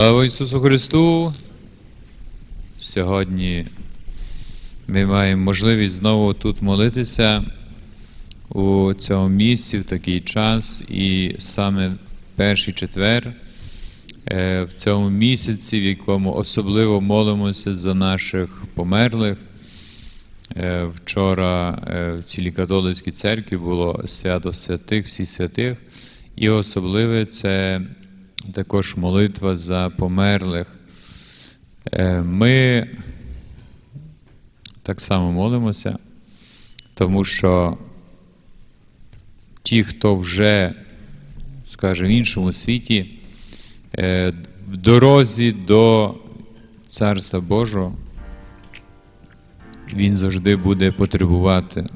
Слава Ісусу Христу! Сьогодні ми маємо можливість знову тут молитися у цьому місці в такий час, і саме в перший четвер е, в цьому місяці, в якому особливо молимося за наших померлих. Е, Вчора е, в цілій католицькій церкві було свято святих, всіх святих, і особливе це також молитва за померлих. Е, Ми так само молимося, тому що ті, хто вже, скажімо, в іншому світі, е, в дорозі до Царства Божого, він завжди буде потребувати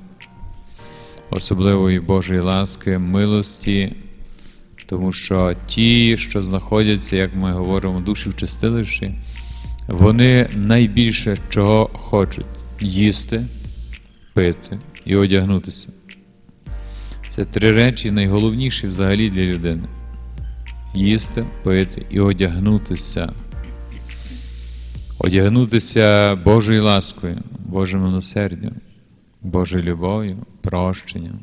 особливої Божої ласки, милості, тому що ті, що знаходяться, як ми говоримо, душі в чистилищі, вони найбільше чого хочуть їсти, пити і одягнутися. Це три речі найголовніші взагалі для людини: їсти, пити і одягнутися. Одягнутися Божою ласкою, Божим милосердям, Божою любов'ю, прощенням.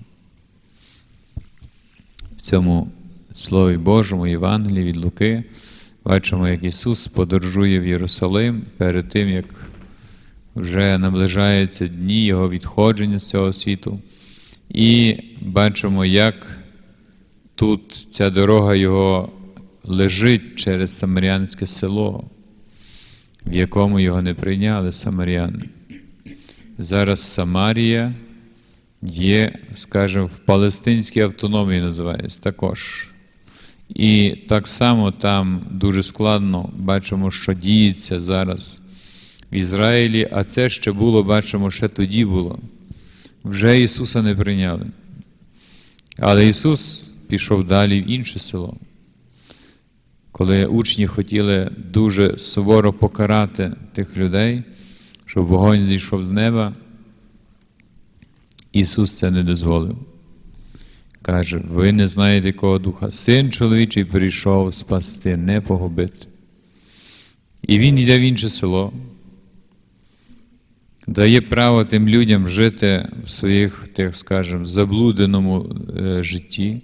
В цьому Слові Божому Євангелії від Луки бачимо, як Ісус подорожує в Єрусалим перед тим, як вже наближаються дні Його відходження з цього світу. І бачимо, як тут ця дорога Його лежить через Самарянське село, в якому його не прийняли самаряни. Зараз Самарія є, скажімо, в Палестинській автономії називається також. І так само там дуже складно бачимо, що діється зараз в Ізраїлі, а це ще було, бачимо, ще тоді було. Вже Ісуса не прийняли. Але Ісус пішов далі в інше село. Коли учні хотіли дуже суворо покарати тих людей, щоб вогонь зійшов з неба, Ісус це не дозволив. Каже, ви не знаєте якого духа. Син чоловічий прийшов спасти, не погубити. І Він йде в інше село, дає право тим людям жити в своїх, так скажемо, заблуденому е, житті,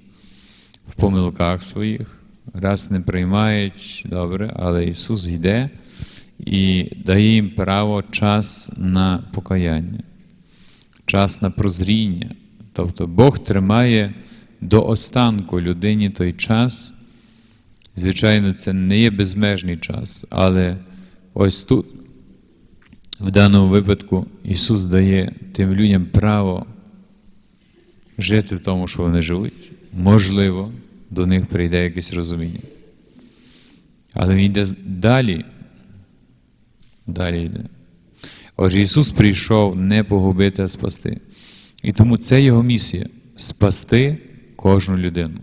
в помилках своїх. Раз не приймають, добре, але Ісус йде і дає їм право час на покаяння, час на прозріння. Тобто Бог тримає до останку людині той час. Звичайно, це не є безмежний час, але ось тут, в даному випадку, Ісус дає тим людям право жити в тому, що вони живуть. Можливо, до них прийде якесь розуміння. Але Він йде далі. Далі йде. Отже, Ісус прийшов не погубити, а спасти. І тому це Його місія спасти кожну людину.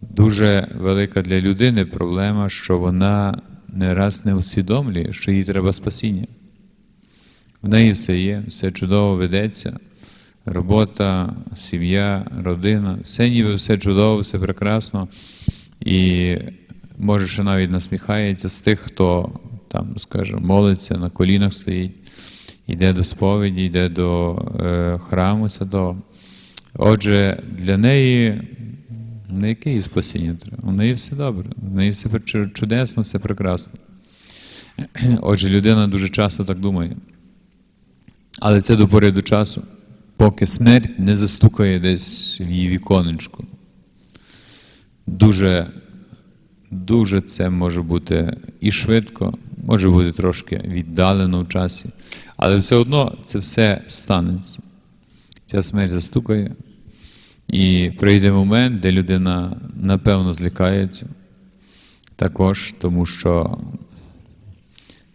Дуже велика для людини проблема, що вона не раз не усвідомлює, що їй треба спасіння. В неї все є, все чудово ведеться. Робота, сім'я, родина, все ніби все чудово, все прекрасно. І може, ще навіть насміхається з тих, хто там, скажімо, молиться, на колінах стоїть, йде до сповіді, йде до е, храму святого. Отже, для неї не яке їй спасіння треба. У неї все добре, у неї все чудесно, все прекрасно. Отже, людина дуже часто так думає. Але це до пори до часу, поки смерть не застукає десь в її віконечку. Дуже, дуже це може бути і швидко, може бути трошки віддалено в часі, але все одно це все станеться. Ця смерть застукає, і прийде момент, де людина напевно злякається. Також, тому що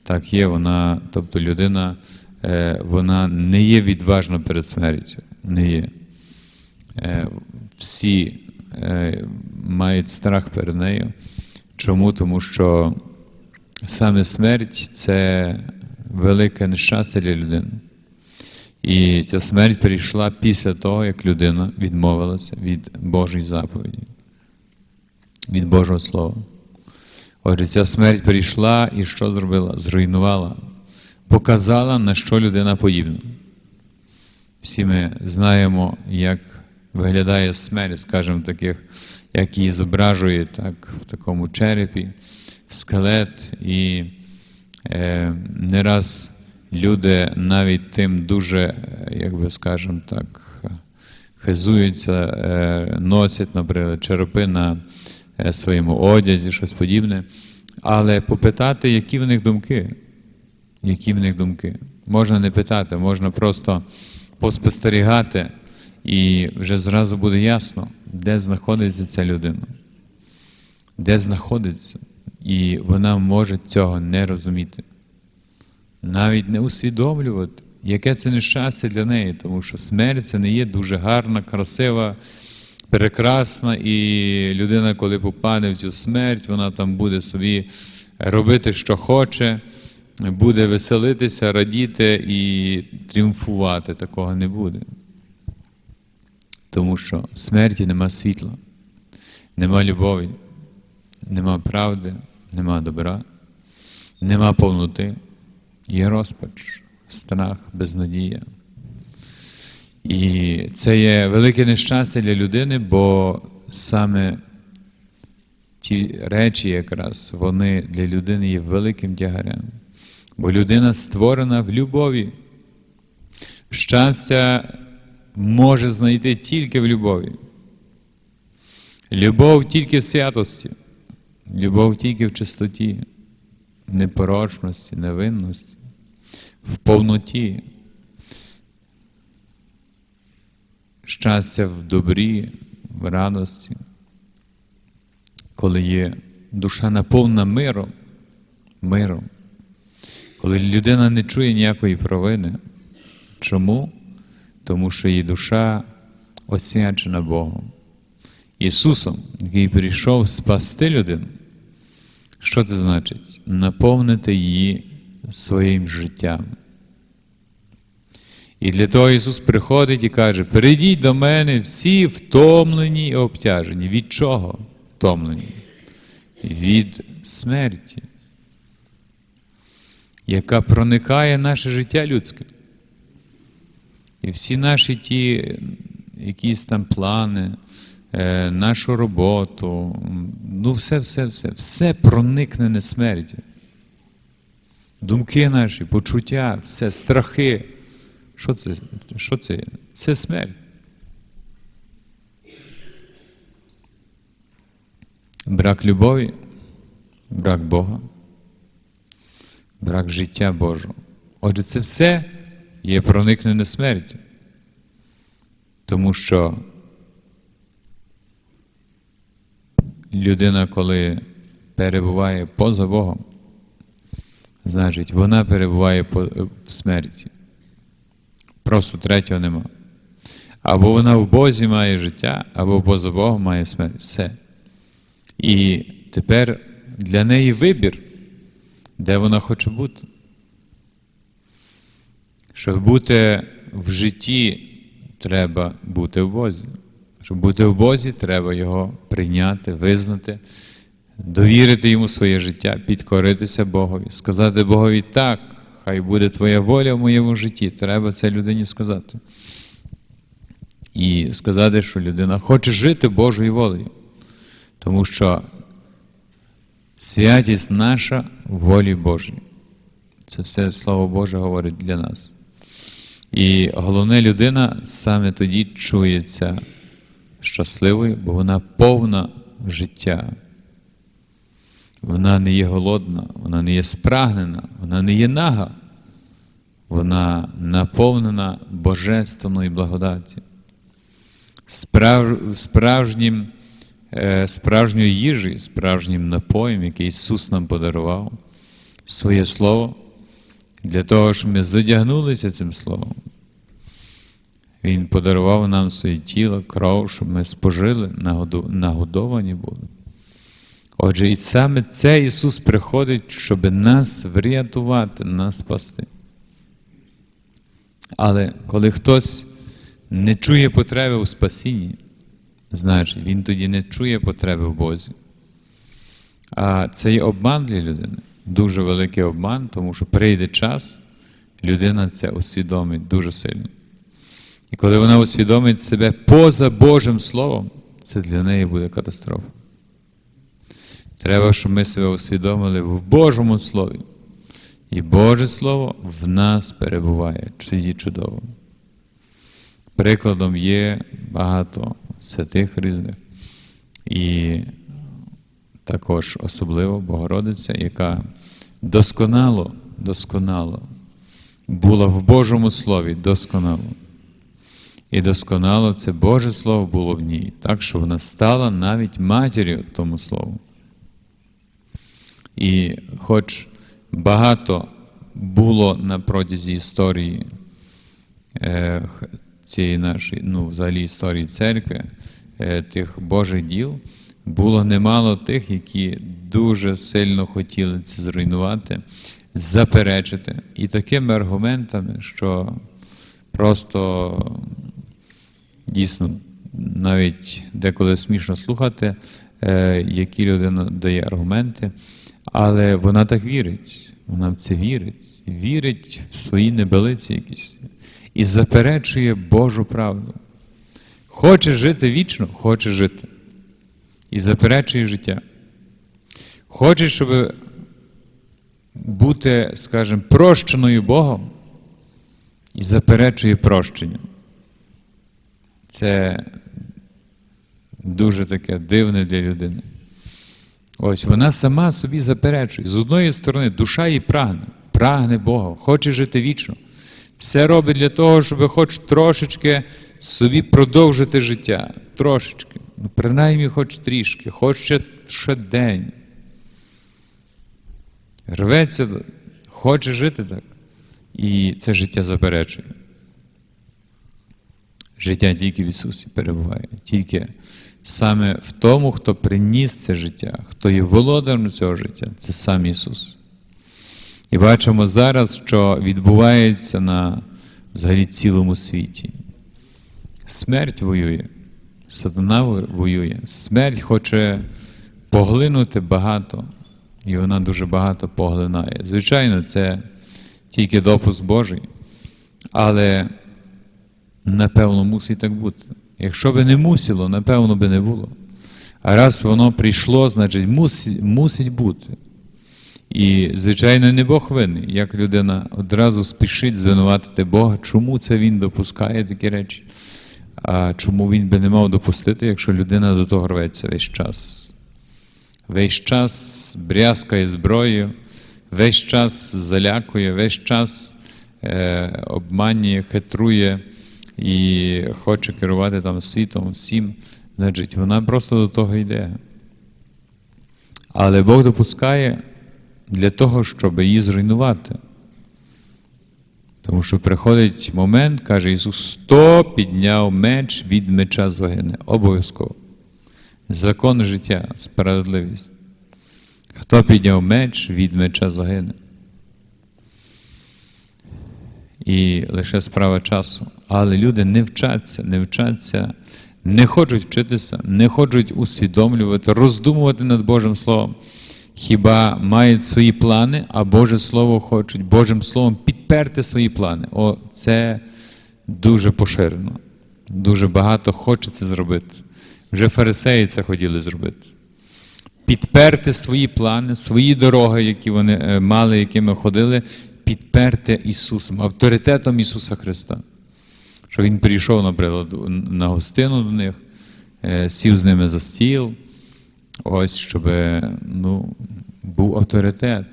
так є, вона, тобто людина, е, вона не є відважна перед смертю, не є. Е, Всі е, мають страх перед нею. Чому? Тому що саме смерть це велике нещастя для людини. І ця смерть прийшла після того, як людина відмовилася від Божої заповіді, від Божого Слова. Отже, ця смерть прийшла і що зробила? Зруйнувала, показала, на що людина подібна. Всі ми знаємо, як виглядає смерть, скажімо, таких, як її зображують так, в такому черепі, скелет. І е, не раз люди навіть тим дуже, як би скажемо так, хизуються, е, носять, наприклад, черепи на е, своєму одязі, щось подібне. Але попитати, які в них думки, які в них думки. Можна не питати, можна просто поспостерігати, і вже зразу буде ясно, де знаходиться ця людина, де знаходиться, і вона може цього не розуміти, навіть не усвідомлювати, яке це нещастя для неї, тому що смерть це не є дуже гарна, красива, прекрасна, і людина, коли попаде в цю смерть, вона там буде собі робити, що хоче буде веселитися, радіти і тріумфувати. Такого не буде. Тому що в смерті нема світла, нема любові, нема правди, нема добра, нема повноти, є розпач, страх, безнадія. І це є велике нещастя для людини, бо саме ті речі, якраз, вони для людини є великим тягарем. Бо людина створена в любові. Щастя може знайти тільки в любові. Любов тільки в святості, любов тільки в чистоті, непорочності, невинності, в повноті. Щастя в добрі, в радості, коли є душа наповнена миром, миром. Коли людина не чує ніякої провини. Чому? Тому що її душа освячена Богом. Ісусом, який прийшов спасти людину. Що це значить? Наповнити її своїм життям. І для того Ісус приходить і каже: прийдіть до мене всі втомлені і обтяжені. Від чого втомлені? Від смерті яка проникає наше життя людське. І всі наші ті якісь там плани, е, нашу роботу, ну все, все, все, все проникнене смертю. Думки наші, почуття, все, страхи. Що це? Що це? Це смерть. Брак любові, брак Бога брак життя Божого. Отже, це все є проникнене смертю. Тому що людина, коли перебуває поза Богом, значить, вона перебуває в смерті. Просто третього нема. Або вона в Бозі має життя, або поза Богом має смерть. Все. І тепер для неї вибір де вона хоче бути. Щоб бути в житті, треба бути в Бозі. Щоб бути в Бозі, треба його прийняти, визнати, довірити йому своє життя, підкоритися Богові, сказати Богові так, хай буде Твоя воля в моєму житті. Треба це людині сказати. І сказати, що людина хоче жити Божою волею. Тому що Святість наша в волі Божій. Це все Слово Боже говорить для нас. І головне, людина саме тоді чується щасливою, бо вона повна життя. Вона не є голодна, вона не є спрагнена, вона не є нага, вона наповнена божественною благодаті. Справ... Справжнім Е, справжньою їжею, справжнім напоєм, який Ісус нам подарував, своє Слово, для того, щоб ми задягнулися цим Словом. Він подарував нам своє тіло, кров, щоб ми спожили, нагодовані були. Отже, і саме це Ісус приходить, щоб нас врятувати, нас спасти. Але коли хтось не чує потреби у спасінні, Значить, він тоді не чує потреби в Бозі. А це є обман для людини. Дуже великий обман, тому що прийде час, людина це усвідомить дуже сильно. І коли вона усвідомить себе поза Божим Словом, це для неї буде катастрофа. Треба, щоб ми себе усвідомили в Божому Слові. І Боже Слово в нас перебуває. Тоді чудово. Прикладом є багато святих різних. І також особливо Богородиця, яка досконало, досконало була в Божому Слові, досконало. І досконало це Боже Слово було в ній, так що вона стала навіть матір'ю тому Слову. І хоч багато було на протязі історії е, цієї нашої, ну, взагалі історії церкви, е, тих Божих діл, було немало тих, які дуже сильно хотіли це зруйнувати, заперечити. І такими аргументами, що просто дійсно навіть деколи смішно слухати, е, які людина дає аргументи, але вона так вірить, вона в це вірить, вірить в свої небелиці якісь і заперечує Божу правду. Хоче жити вічно, хоче жити. І заперечує життя. Хоче, щоб бути, скажімо, прощеною Богом і заперечує прощення. Це дуже таке дивне для людини. Ось вона сама собі заперечує. З одної сторони, душа її прагне, прагне Бога, хоче жити вічно. Все робить для того, щоб хоч трошечки собі продовжити життя. Трошечки. Ну, принаймні, хоч трішки, хоч ще, ще день. Рветься, хоче жити так. І це життя заперечує. Життя тільки в Ісусі перебуває, тільки саме в тому, хто приніс це життя, хто є володарем цього життя, це сам Ісус. І бачимо зараз, що відбувається на взагалі цілому світі. Смерть воює, сатана воює. Смерть хоче поглинути багато, і вона дуже багато поглинає. Звичайно, це тільки допуск Божий, але напевно мусить так бути. Якщо би не мусило, напевно би не було. А раз воно прийшло, значить мусить, мусить бути. І, звичайно, не Бог винний, як людина одразу спішить звинуватити Бога, чому це він допускає такі речі, а чому він би не мав допустити, якщо людина до того рветься весь час. Весь час брязкає зброєю, весь час залякує, весь час е, обманює, хитрує і хоче керувати там світом всім, значить, вона просто до того йде. Але Бог допускає для того, щоб її зруйнувати. Тому що приходить момент, каже Ісус, хто підняв меч від меча загине. Обов'язково. Закон життя, справедливість. Хто підняв меч від меча загине. І лише справа часу. Але люди не вчаться, не вчаться, не хочуть вчитися, не хочуть усвідомлювати, роздумувати над Божим Словом. Хіба мають свої плани, а Боже Слово хочуть Божим Словом підперти свої плани. О, це дуже поширено. Дуже багато хочеться зробити. Вже фарисеї це хотіли зробити. Підперти свої плани, свої дороги, які вони е, мали, якими ходили, підперти Ісусом, авторитетом Ісуса Христа. Що Він прийшов, наприклад, на гостину до них, е, сів з ними за стіл, ось, щоб ну, був авторитет.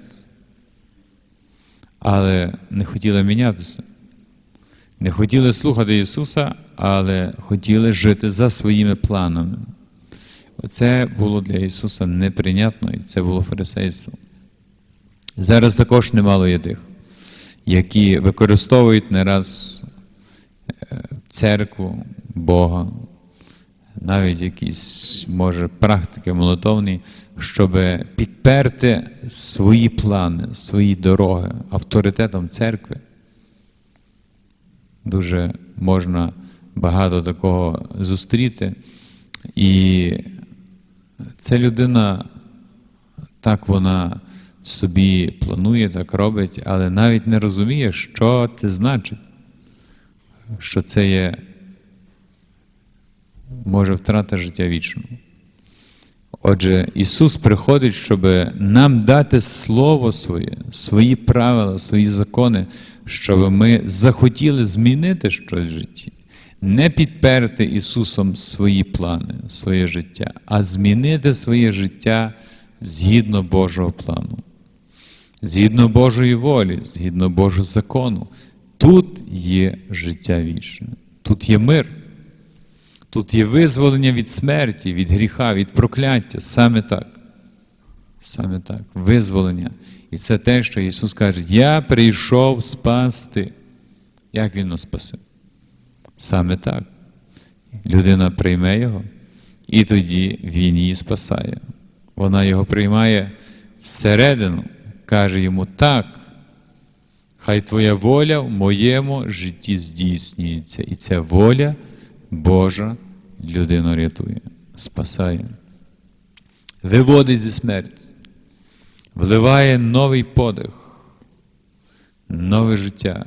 Але не хотіли мінятися. Не хотіли слухати Ісуса, але хотіли жити за своїми планами. Оце було для Ісуса неприйнятно, і це було фарисейство. Зараз також немало є які використовують не раз е, церкву, Бога, навіть якісь, може, практики молитовні, щоб підперти свої плани, свої дороги авторитетом церкви. Дуже можна багато такого зустріти. І ця людина Так вона собі планує, так робить, але навіть не розуміє, що це значить, що це є може втрата життя вічного. Отже, Ісус приходить, щоб нам дати Слово своє, свої правила, свої закони, щоб ми захотіли змінити щось в житті, не підперти Ісусом свої плани, своє життя, а змінити своє життя згідно Божого плану, згідно Божої волі, згідно Божого закону. Тут є життя вічне, тут є мир. Тут є визволення від смерті, від гріха, від прокляття. Саме так. Саме так. Визволення. І це те, що Ісус каже: Я прийшов спасти. Як Він нас спасе? Саме так. Людина прийме Його, і тоді Він її спасає. Вона його приймає всередину, каже йому так. Хай Твоя воля в моєму житті здійснюється. І ця воля Божа людину рятує, спасає, виводить зі смерті, вливає новий подих, нове життя,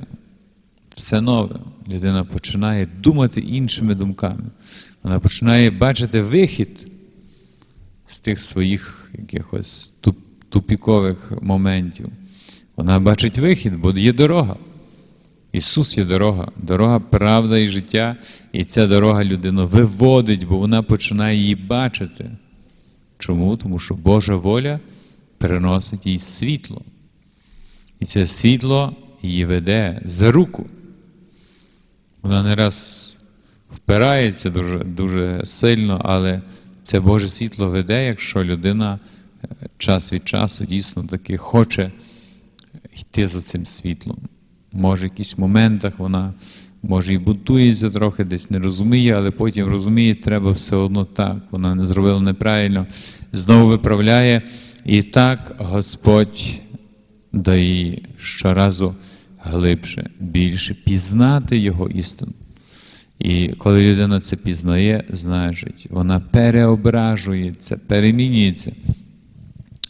все нове. Людина починає думати іншими думками. Вона починає бачити вихід з тих своїх якихось туп- тупікових моментів. Вона бачить вихід, бо є дорога. Ісус є дорога, дорога, правда і життя, і ця дорога людину виводить, бо вона починає її бачити. Чому? Тому що Божа воля переносить їй світло. І це світло її веде за руку. Вона не раз впирається дуже, дуже сильно, але це Боже світло веде, якщо людина час від часу дійсно таки хоче йти за цим світлом. Може, в якихось моментах вона може і бунтується трохи, десь не розуміє, але потім розуміє, треба все одно так. Вона не зробила неправильно, знову виправляє. І так Господь дає щоразу глибше, більше пізнати Його істину. І коли людина це пізнає, значить, вона переображується, перемінюється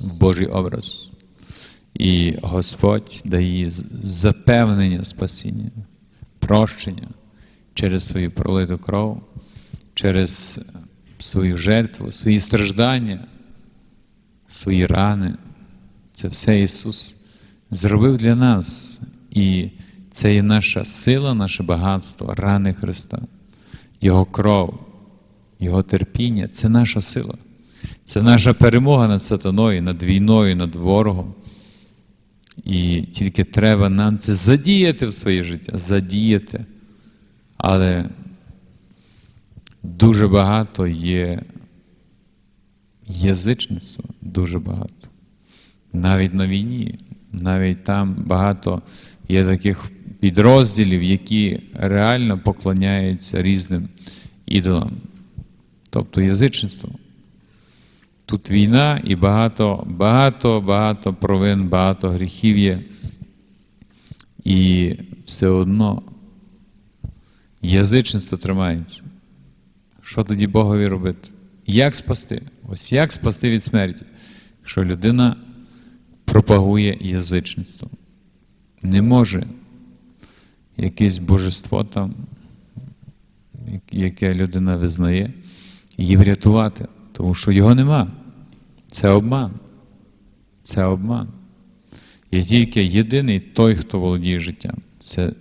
в Божий образ. І Господь дає запевнення спасіння, прощення через свою пролиту кров, через свою жертву, свої страждання, свої рани. Це все Ісус зробив для нас. І це є наша сила, наше багатство, рани Христа, Його кров, Його терпіння це наша сила. Це наша перемога над сатаною, над війною, над ворогом. І тільки треба нам це задіяти в своє життя, задіяти. Але дуже багато є язичництва, дуже багато. Навіть на війні, навіть там багато є таких підрозділів, які реально поклоняються різним ідолам. Тобто язичництво. Тут війна і багато, багато, багато провин, багато гріхів є. І все одно язичництво тримається. Що тоді Богові робити? Як спасти? Ось як спасти від смерті, якщо людина пропагує язичництво? Не може якесь божество там, яке людина визнає, її врятувати. Тому що його нема. Це обман. Це обман. Є тільки єдиний той, хто володіє життям. Це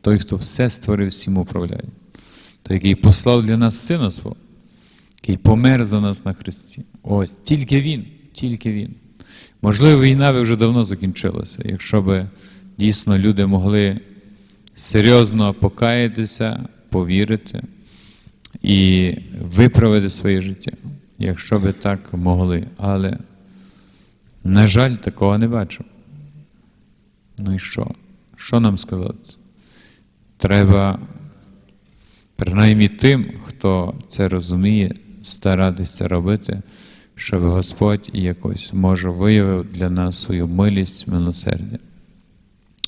той, хто все створив, всім управляє. Той, який послав для нас сина свого, який помер за нас на Христі. Ось тільки Він, тільки Він. Можливо, війна би вже давно закінчилася, якщо б дійсно люди могли серйозно покаятися, повірити і виправити своє життя, якщо би так могли. Але, на жаль, такого не бачу. Ну і що? Що нам сказати? Треба, принаймні тим, хто це розуміє, старатися робити, щоб Господь якось може виявив для нас свою милість, милосердя.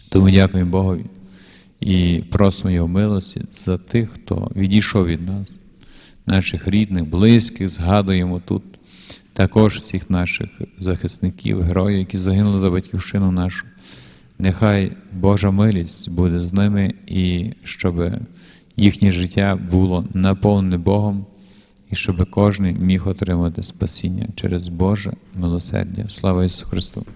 Тому дякуємо Богові і просимо Його милості за тих, хто відійшов від нас, наших рідних, близьких, згадуємо тут. також всіх наших захисників, героїв, які загинули за батьківщину нашу. Нехай Божа милість буде з ними і щоб їхнє життя було наповнене Богом, і щоб кожен міг отримати спасіння через Боже милосердя. Слава Ісусу Христу!